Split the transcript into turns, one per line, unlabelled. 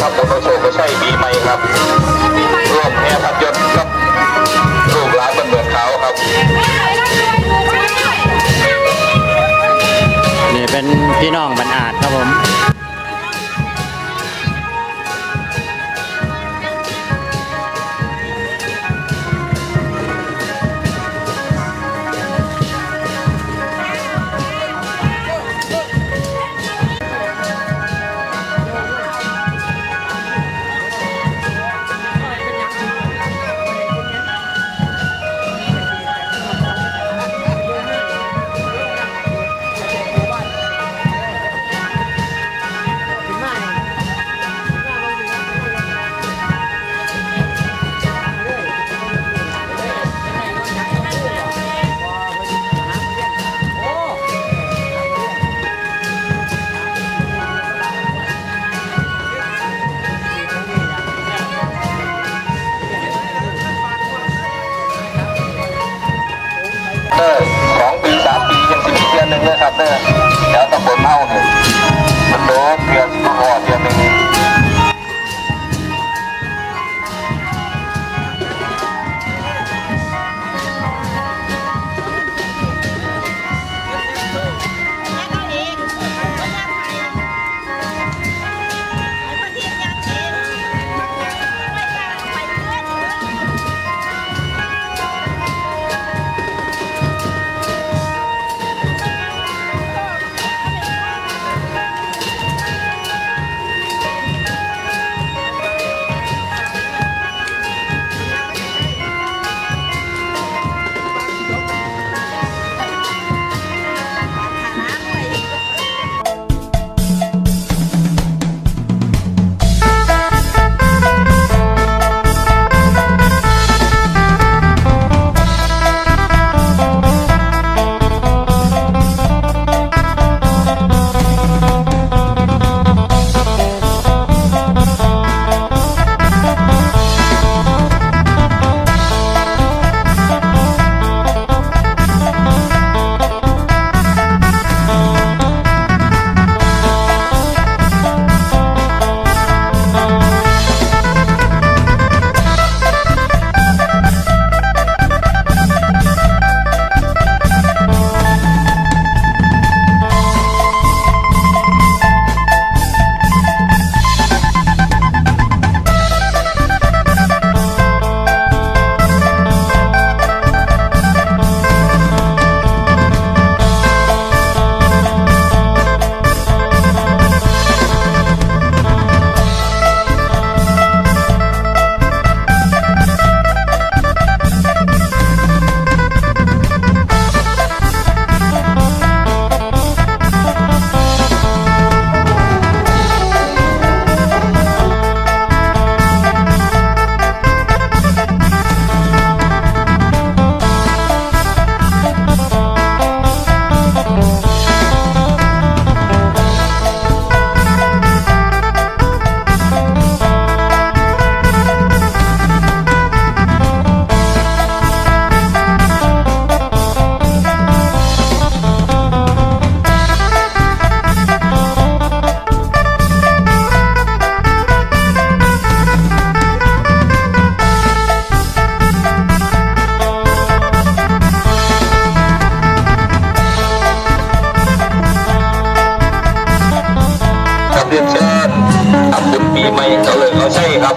ครับโอโนโก็ใช่ปีใหมครับร่วมแห่พัดยนครับลูกหลานบรรเมือนเขาครับ
นี่เป็นพี่น้องบรรอาจครับผม
เออสองปีสามปียังสิบเดือนหนึ่งเลยครับเด้อแล้วตำบลเฮาเนี่ยมันโดนเดือนตัวเดือนหนึ่ง เขาเลยเขาใช่ครับ